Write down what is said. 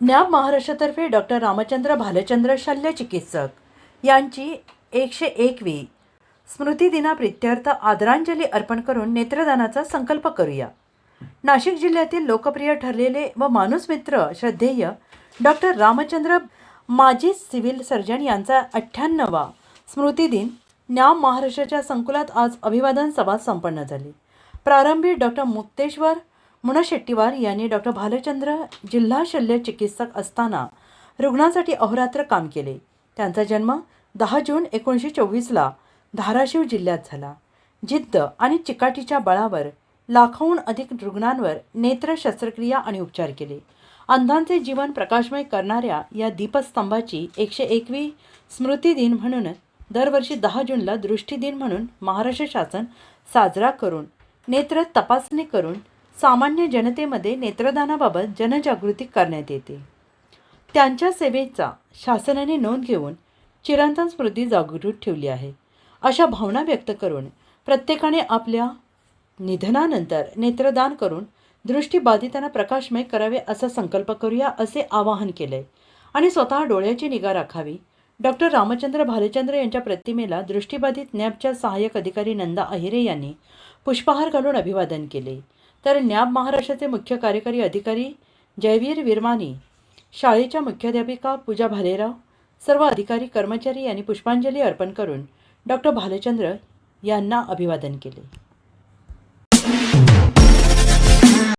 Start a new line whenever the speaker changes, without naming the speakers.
न्याब महाराष्ट्रातर्फे डॉक्टर रामचंद्र भालचंद्र शल्य चिकित्सक यांची एकशे एकवी स्मृतिदिनाप्रित्यर्थ आदरांजली अर्पण करून नेत्रदानाचा संकल्प करूया. नाशिक जिल्ह्यातील लोकप्रिय ठरलेले व माणूसमित्र श्रद्धेय डॉक्टर रामचंद्र माजी सिव्हिल सर्जन यांचा अठ्ठ्याण्णवा स्मृतिदिन न्याम महाराष्ट्राच्या संकुलात आज अभिवादन सभा संपन्न झाली. प्रारंभी डॉक्टर मुक्तेश्वर मुनशेट्टीवार यांनी डॉक्टर भालचंद्र जिल्हा शल्य चिकित्सक असताना रुग्णांसाठी अहोरात्र काम केले. त्यांचा जन्म दहा जून एकोणीसशे चोवीसला धाराशिव जिल्ह्यात झाला. जिद्द आणि चिकाटीच्या बळावर लाखोहून अधिक रुग्णांवर नेत्र शस्त्रक्रिया आणि उपचार केले. अंधांचे जीवन प्रकाशमय करणाऱ्या या दीपस्तंभाची एकशे एकवी स्मृतिदिन म्हणून दरवर्षी दहा जूनला दृष्टीदिन म्हणून महाराष्ट्र शासन साजरा करून नेत्र तपासणी करून सामान्य जनतेमध्ये नेत्रदानाबाबत जनजागृती करण्यात येते. त्यांच्या सेवेचा शासनाने नोंद घेऊन चिरंतन स्मृती जागृत ठेवली आहे. अशा भावना व्यक्त करून प्रत्येकाने आपल्या निधनानंतर नेत्रदान करून दृष्टीबाधितांना प्रकाशमय करावे असा संकल्प करूया असे आवाहन केले आणि स्वतः डोळ्याची निगा राखावी. डॉक्टर रामचंद्र भालचंद्र यांच्या प्रतिमेला दृष्टीबाधित नॅबच्या सहाय्यक अधिकारी नंदा अहिरे यांनी पुष्पहार घालून अभिवादन केले. तर न्याब महाराष्ट्राचे मुख्य कार्यकारी अधिकारी जयवीर विरमानी शाळेच्या मुख्याध्यापिका पूजा भालेराव सर्व अधिकारी कर्मचारी यांनी पुष्पांजली अर्पण करून डॉक्टर भालचंद्र यांना अभिवादन केले.